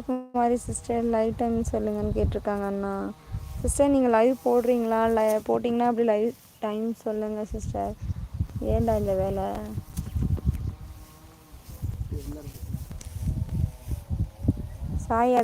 குமாரி sister live time சொல்லுங்கன்னு கேட்டிருக்காங்க அண்ணா. Sister நீங்கள் லைவ் போடுறீங்களா? லை போட்டிங்கன்னா அப்படி லைவ் டைம் சொல்லுங்கள் சிஸ்டர் ஏன்டா இந்த வேலை? சாய்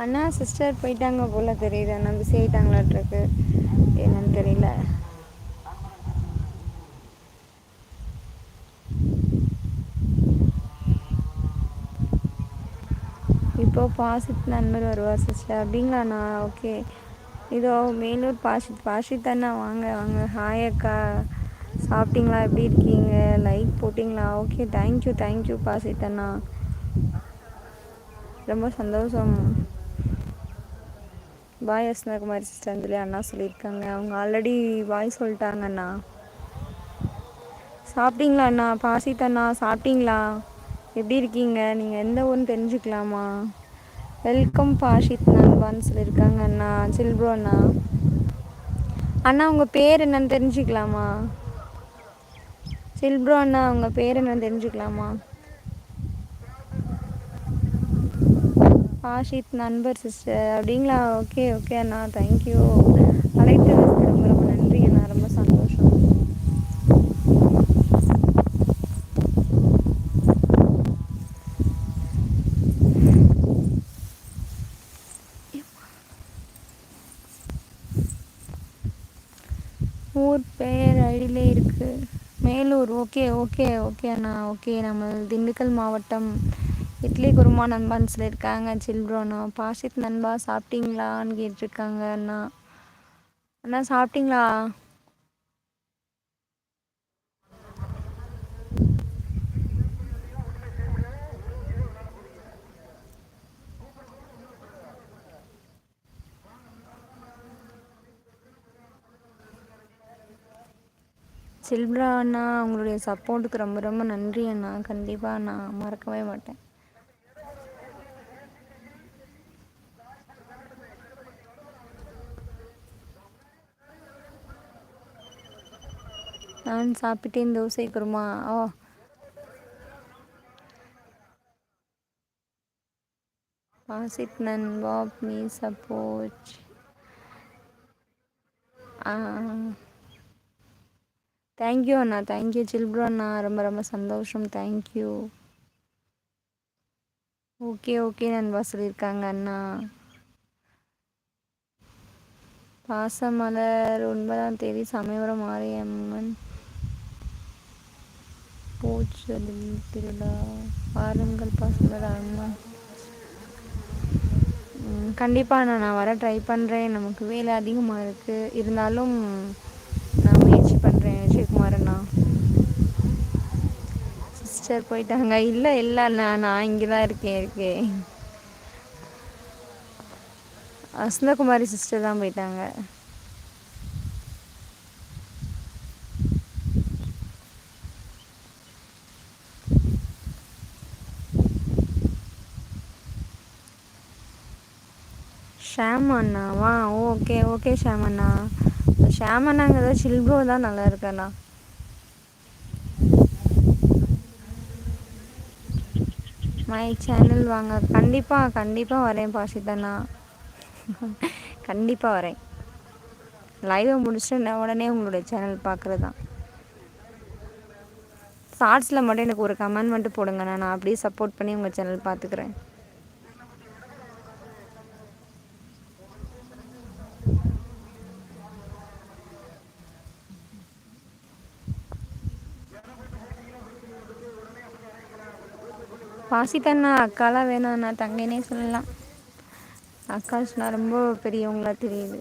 அண்ணா சிஸ்டர் போயிட்டாங்க போல தெரியுது. அண்ணா பிஸி ஆயிட்டாங்களாட்ருக்கு என்னன்னு தெரியல. இப்போ பாசித் நண்பர் வருவா சிஸ்டர் அப்படிங்களாண்ணா? ஓகே இதோ மேலூர் பாஷித். பாஷித் அண்ணா வாங்க வாங்க. ஹாய் அக்கா. சாப்பிட்டீங்களா? எப்படி இருக்கீங்க? லைக் போட்டிங்களா? Okay thank you thank you Basith அண்ணா. ரொம்ப சந்தோஷம். பாய் அஸ்னகுமாரி சிஸ்டர் சொல்லி அண்ணா சொல்லியிருக்காங்க. அவங்க ஆல்ரெடி பாய் சொல்லிட்டாங்க அண்ணா சாப்பிட்டீங்களா அண்ணா? பாசித் அண்ணா சாப்பிட்டீங்களா? எப்படி இருக்கீங்க? நீங்கள் எந்த ஊர்னு தெரிஞ்சுக்கலாமா? வெல்கம் பாஷித் நண்பான்னு சொல்லியிருக்காங்க அண்ணா. சில்ப்ரோ அண்ணா. அண்ணா உங்கள் பேர் என்னன்னு தெரிஞ்சுக்கலாமா? சில்ப்ரோ அண்ணா உங்கள் பேர் என்னன்னு தெரிஞ்சுக்கலாமா? ஆஷித் நண்பர் சிஸ்டர் அப்படிங்களா? ஓகே ஓகே அண்ணா. தேங்க்யூ அழைத்ததுக்கு ரொம்ப ரொம்ப நன்றி அண்ணா. ரொம்ப சந்தோஷம். ஊர் பெயர் அடியிலே இருக்கு. மேலூர். ஓகே ஓகே ஓகே அண்ணா. ஓகே நம்ம திண்டுக்கல் மாவட்டம் இட்லி குருமா நண்பான்னு சொல்லியிருக்காங்க சில்ட்ரோனா பாஷித் நண்பா சாப்பிட்டீங்களான்னு கேட்டிருக்காங்க அண்ணா. அண்ணா சாப்பிட்டீங்களா? சில்ப்ரா அண்ணா உங்களுடைய சப்போர்ட்டுக்கு ரொம்ப ரொம்ப நன்றி அண்ணா. கண்டிப்பாக நான் மறக்கவே மாட்டேன். நான் சாப்பிட்டேன் தோசை குருமா. ஓ. பாசிட் நன் பாப் மீ சப்போர்ட் தேங்க்யூ அண்ணா. தேங்க்யூ சில்ப்ரோ அண்ணா. ரொம்ப ரொம்ப சந்தோஷம். தேங்க்யூ ஓகே ஓகே நண்பா சொல்லியிருக்காங்க அண்ணா. பாசமலர் ஒன்பதாம் தேதி சமயபுரம் மாரியம்மன் பூச்சொலி திருவிழா வாருங்கள் பாசமலர் அம்மன் நான் நான் வர ட்ரை பண்ணுறேன் நமக்கு வேலை அதிகமாக இருக்குது இருந்தாலும் நான் முயற்சி பண்ணுறேன் விஜயகுமார் அண்ணா சிஸ்டர் போயிட்டாங்க. இல்லை இல்லை அண்ணா நான் இங்கே தான் இருக்கேன். இருக்கேன் வசந்தகுமாரி சிஸ்டர் தான் போயிட்டாங்க. ஷாம் அண்ணாவா ஓகே ஓகே ஷாம் அண்ணா ஷாம் அண்ணாங்கிறத சில்போ தான் நல்லா இருக்கண்ணா. மை சேனல் வாங்க. கண்டிப்பாக கண்டிப்பாக வரேன் பாசிதண்ணா கண்டிப்பாக வரேன். லைவை முடிச்சுட்டு நான் உடனே உங்களுடைய சேனல் பார்க்குறது தான். ஷார்ட்ஸில் மட்டும் எனக்கு ஒரு கமெண்ட் மட்டும் போடுங்கண்ணா. நான் அப்படியே சப்போர்ட் பண்ணி உங்கள் சேனல் பார்த்துக்குறேன் வாசித்தண்ணா அக்காலாம் வேணாண்ணா தங்கைனே சொல்லலாம். அக்கா சொன்னால் ரொம்ப பெரியவங்களா தெரியுது.